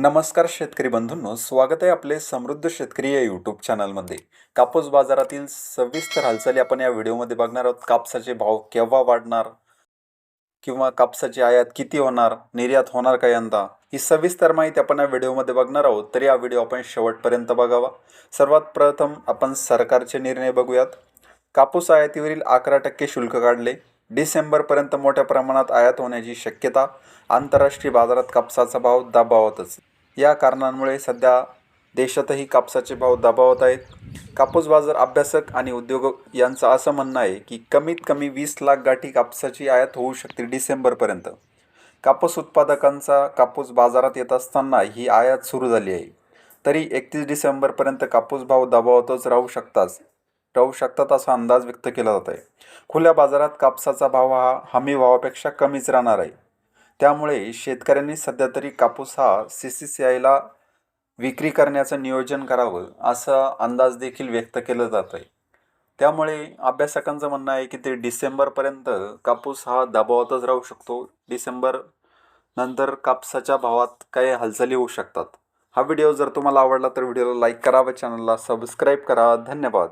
नमस्कार शेतकरी बंधूंनो स्वागत आहे आपले समृद्ध शेतकरी या यूट्यूब चॅनलमध्ये कापूस बाजारातील सविस्तर हालचाली आपण या व्हिडिओमध्ये बघणार आहोत. कापसाचे भाव केव्हा वाढणार? किंवा कापसाची आयात किती होणार? निर्यात होणार का यंदा? ही सविस्तर माहिती आपण या व्हिडिओमध्ये बघणार आहोत. तरी या व्हिडिओ आपण शेवटपर्यंत बघावा. सर्वात प्रथम आपण सरकारचे निर्णय बघूयात. कापूस आयातीवरील अकरा टक्के शुल्क काढले. डिसेंबरपर्यंत मोठ्या प्रमाणात आयात होण्याची शक्यता. आंतरराष्ट्रीय बाजारात कापसाचा भाव दाबावतच. या कारणांमुळे सध्या देशातही कापसाचे भाव दबावत आहेत. कापूस बाजार अभ्यासक आणि उद्योजक यांचं असं म्हणणं आहे की कमीत कमी वीस लाख गाठी कापसाची आयात होऊ शकते डिसेंबरपर्यंत कापूस उत्पादकांचा कापूस बाजारात येत असताना ही आयात सुरू झाली आहे. तरी एकतीस डिसेंबरपर्यंत कापूस भाव दबावतच राहू शकताच राहू शकतात असा अंदाज व्यक्त केला जात आहे. खुल्या बाजारात कापसाचा भाव हा हमी भावापेक्षा कमीच राहणार आहे. त्यामुळे शेतकऱ्यांनी सध्या तरी कापूस हा सी सी सी आयला विक्री करण्याचं नियोजन करावं असा अंदाज देखील व्यक्त केलं जात आहे. त्यामुळे अभ्यासकांचं म्हणणं आहे की ते डिसेंबरपर्यंत कापूस हा दबावातच राहू शकतो. डिसेंबर नंतर कापसाच्या भावात काही हालचाली होऊ शकतात. हा व्हिडिओ जर तुम्हाला आवडला तर व्हिडिओला लाईक करा व चॅनलला सबस्क्राईब करा. धन्यवाद.